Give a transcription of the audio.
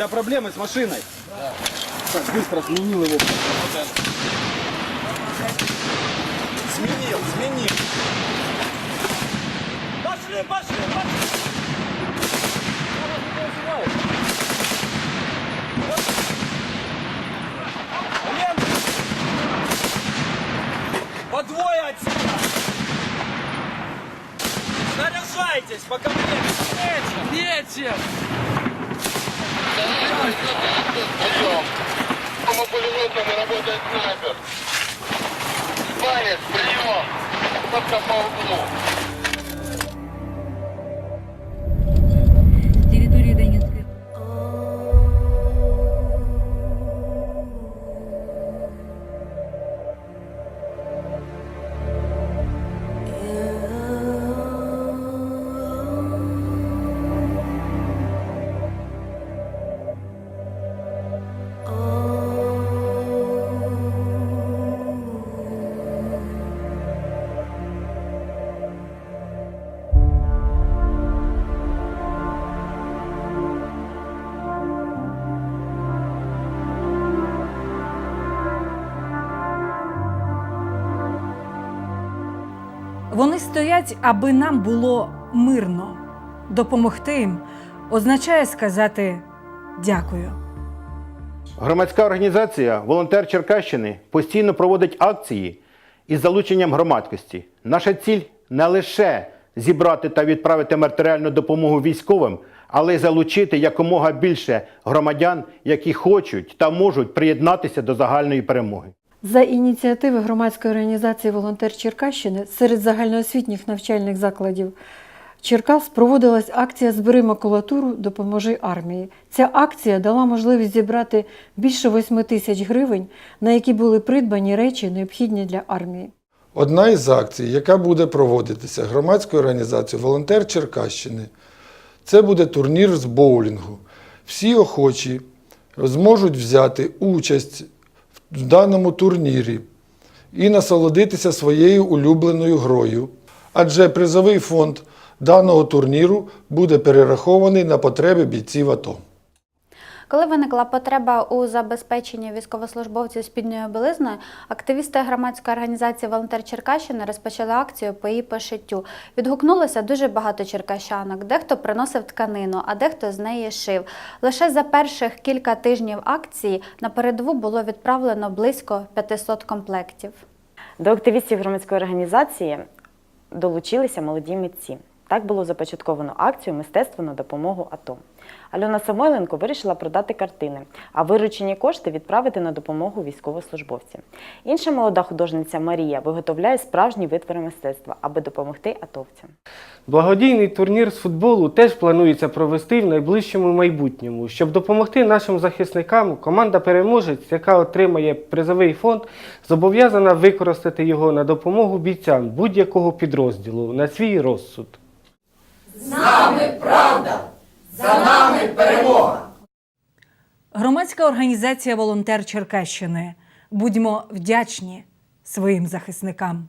Тебя проблемы с машиной? Да. Так, быстро сменил его. Сменил, сменил. Пошли, пошли, пошли! По двое отсюда! Заряжайтесь, пока мне нечем! Прием. По пулеметам работает снайпер. Палец, прием. Только по углу. Вони стоять, аби нам було мирно. Допомогти їм означає сказати дякую. Громадська організація Волонтер Черкащини постійно проводить акції із залученням громадськості. Наша ціль не лише зібрати та відправити матеріальну допомогу військовим, але й залучити якомога більше громадян, які хочуть та можуть приєднатися до загальної перемоги. За ініціативи громадської організації Волонтер Черкащини серед загальноосвітніх навчальних закладів Черкас проводилась акція Збери макулатуру, допоможи армії. Ця акція дала можливість зібрати більше 8 тисяч гривень, на які були придбані речі, необхідні для армії. Одна із акцій, яка буде проводитися громадською організацією Волонтер Черкащини, це буде турнір з боулінгу. Всі охочі зможуть взяти участь в даному турнірі і насолодитися своєю улюбленою грою, адже призовий фонд даного турніру буде перерахований на потреби бійців АТО. Коли виникла потреба у забезпеченні військовослужбовців спідньою білизною, активісти громадської організації Волонтер Черкащини розпочали акцію по її пошиттю. Відгукнулося дуже багато черкащанок. Дехто приносив тканину, а дехто з неї шив. Лише за перших кілька тижнів акції на передову було відправлено близько 500 комплектів. До активістів громадської організації долучилися молоді митці. Так було започатковано акцію Мистецтво на допомогу АТО. Альона Самойленко вирішила продати картини, а виручені кошти відправити на допомогу військовослужбовцям. Інша молода художниця Марія виготовляє справжні витвори мистецтва, аби допомогти атовцям. Благодійний турнір з футболу теж планується провести в найближчому майбутньому. Щоб допомогти нашим захисникам, команда переможець, яка отримає призовий фонд, зобов'язана використати його на допомогу бійцям будь-якого підрозділу на свій розсуд. Громадська організація Волонтер Черкащини. Будьмо вдячні своїм захисникам.